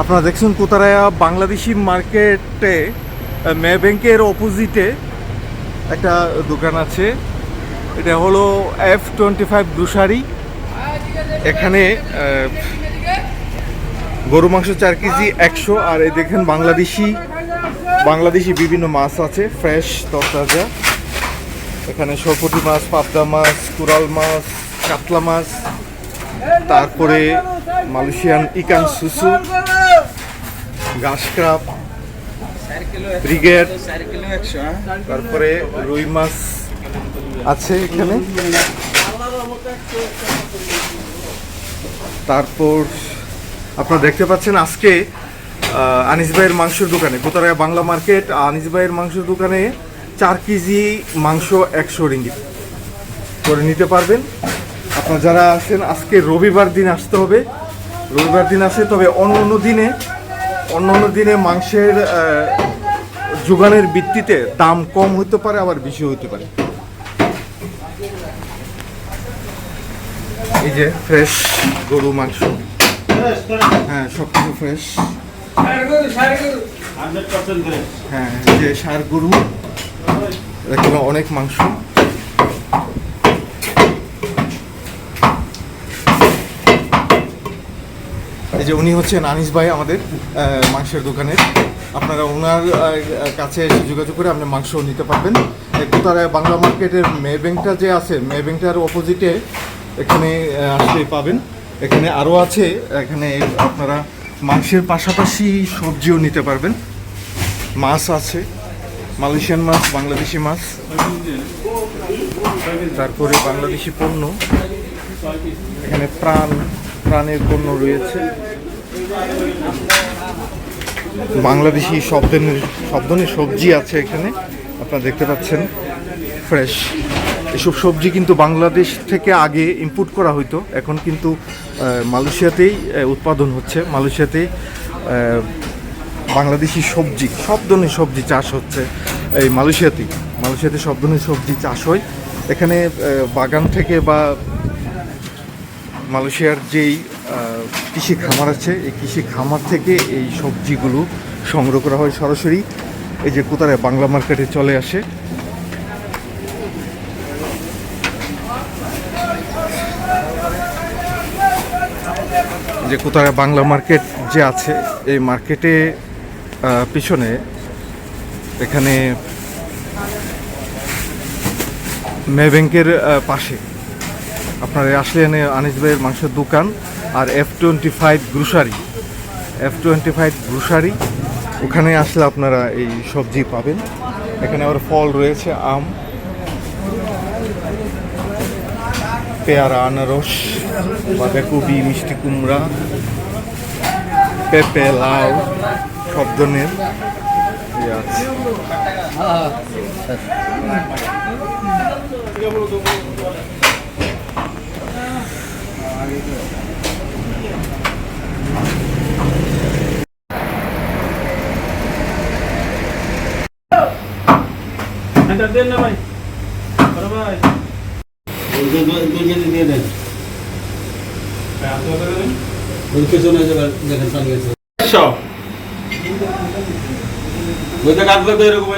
আপনারা দেখছেন কোতারায়া বাংলাদেশি মার্কেটে মে ব্যাংকের অপোজিটে একটা দোকান আছে। এটা হলো এফ টোয়েন্টি ফাইভ গ্রুসারি। এখানে গরু, মাংস চার কেজি একশো। আর এই দেখেন বাংলাদেশি বাংলাদেশি বিভিন্ন মাছ আছে ফ্রেশ তরতাজা। এখানে সরপুটি মাছ, পাবদা মাছ কুরাল মাছ, কাতলা মাছ, তারপরে মালয়েশিয়ান ইকান সুসু ঘাস ক্রাপ ব্রিগেড, তারপরে রুই মাছ আছে এখানে। তারপর আপনারা দেখতে পাচ্ছেন আজকে আনিস ভাইয়ের মাংসের দোকানে কোতারায় বাংলা মার্কেট, আনিস ভাইয়ের মাংসের দোকানে চার কেজি মাংস একশো রিঙ্গিত। করে নিতে পারবেন। আপনারা যারা আসেন আজকে রবিবার দিন আসতে হবে। রবিবার দিন আসে, তবে অন্য অন্য দিনে, অন্য অন্য দিনে মাংসের যোগানের ভিত্তিতে দাম কম হতে পারে, আবার বেশি হতে পারে। এই যে ফ্রেশ গরু মাংস। হ্যাঁ সব কিছু ফ্রেশ হ্যাঁ যে সার গরু এখানে অনেক মাংস। এই যে উনি হচ্ছেন আনিস ভাই আমাদের মাংসের দোকানের। আপনারা ওনার কাছে এসে যোগাযোগ করে আপনি মাংস নিতে পারবেন। তারা বাংলা মার্কেটের মে ব্যাংকটা যে আছে, মে ব্যাংকটার অপোজিটে এখানে আসলে পাবেন। এখানে আরও আছে, এখানে আপনারা মাংসের পাশাপাশি সবজিও নিতে পারবেন। মাছ আছে, মালয়েশিয়ান মাছ, বাংলাদেশি মাছ, তারপরে বাংলাদেশি পণ্য। এখানে প্রাণ, প্রাণের পণ্য রয়েছে। বাংলাদেশি সব ধরনের সব ধরনের সবজি আছে এখানে। আপনারা দেখতে পাচ্ছেন, ফ্রেশ। এসব সবজি কিন্তু বাংলাদেশ থেকে আগে ইম্পোর্ট করা হতো এখন কিন্তু মালয়েশিয়াতেই উৎপাদন হচ্ছে। মালয়েশিয়াতেই বাংলাদেশি সবজি, সব ধরনের সবজি চাষ হচ্ছে এই মালয়েশিয়াতেই। মালয়েশিয়াতে সব ধরনের সবজি চাষ হয়। এখানে বাগান থেকে বা মালয়েশিয়ার যেই কৃষি খামার আছে, এই কৃষি খামার থেকে এই সবজিগুলো সংগ্রহ করা হয় সরাসরি। এই যে কোথায়, বাংলা মার্কেটে চলে আসে। যে কোথায় বাংলা মার্কেট যে আছে, এই মার্কেটে পিছনে এখানে মে ব্যাংকের পাশে আপনারা আসলে এনে আনিস ভাইয়ের মাংসের দোকান আর F twenty five grocery F twenty five grocery ওখানে আসলে আপনারা এই সবজি পাবেন। এখানে আবার ফল রয়েছে, আম পেয়ারা আনারস বাঁধাকপি মিষ্টি কুমড়া পেঁপে লাউ সব ধরনের দেন না ভাই ভাই। দুই কেজি দিয়ে দেন পেছনে দেখেন চালিয়েছে একশো ওইটা কাটলে তো এরকম